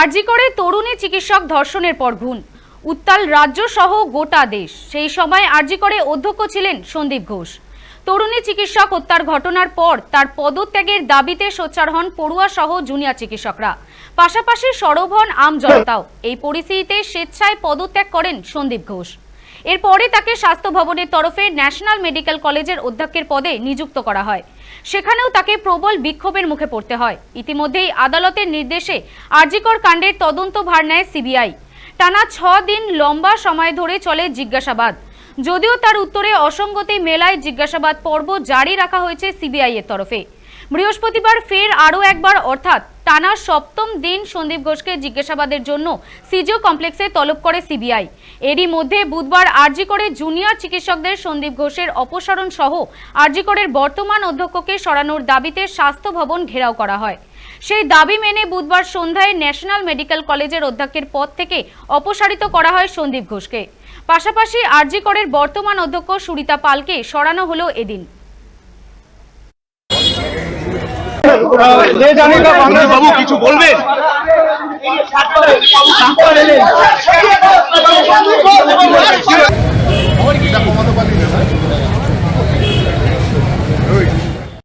আরজি করে তরুণী চিকিৎসক ধর্ষণের পর ঘুণ। উত্তাল রাজ্য সহ গোটা দেশ। সেই সময় আরজি করে অধ্যক্ষ ছিলেন সন্দীপ ঘোষ। তরুণী চিকিৎসক হত্যার ঘটনার পর তার পদত্যাগের দাবিতে সোচ্চার হন পড়ুয়া সহ জুনিয়ার চিকিৎসকরা। পাশাপাশি সরব হন আম জনতাও এই পরিস্থিতিতে স্বেচ্ছায় পদত্যাগ করেন সন্দীপ ঘোষ। এরপরে তাকে স্বাস্থ্য ভবনের তরফে ন্যাশনাল মেডিকেল কলেজের অধ্যক্ষের পদে নিযুক্ত করা হয়। সেখানেও তাকে প্রবল বিক্ষোভের মুখে পড়তে হয়। ইতিমধ্যেই আদালতের নির্দেশে আরজিকর কাণ্ডের তদন্ত ভার নেয় সিবিআই। টানা ছ দিন লম্বা সময় ধরে চলে জিজ্ঞাসাবাদ। যদিও তার উত্তরে অসঙ্গতি মেলায় জিজ্ঞাসাবাদ পর্ব জারি রাখা হয়েছে সিবিআই এর তরফে। বৃহস্পতিবার ফের আরও একবার, অর্থাৎ টানা সপ্তম দিন সন্দীপ ঘোষকে জিজ্ঞাসাবাদের জন্য সিজিও কমপ্লেক্সে তলব করে সিবিআই। এরই মধ্যে বুধবার আরজি করে জুনিয়র চিকিৎসকদের সন্দীপ ঘোষের অপসারণ সহ আরজি করের বর্তমান অধ্যক্ষকে সরানোর দাবিতে স্বাস্থ্য ভবন ঘেরাও করা হয়। সেই দাবি মেনে বুধবার সন্ধ্যায় ন্যাশনাল মেডিকেল কলেজের অধ্যক্ষের পদ থেকে অপসারিত করা হয় সন্দীপ ঘোষকে। পাশাপাশি আরজি করের বর্তমান অধ্যক্ষ সুরিতা পালকে সরানো হলো এদিন। বাবু কিছু বলবেন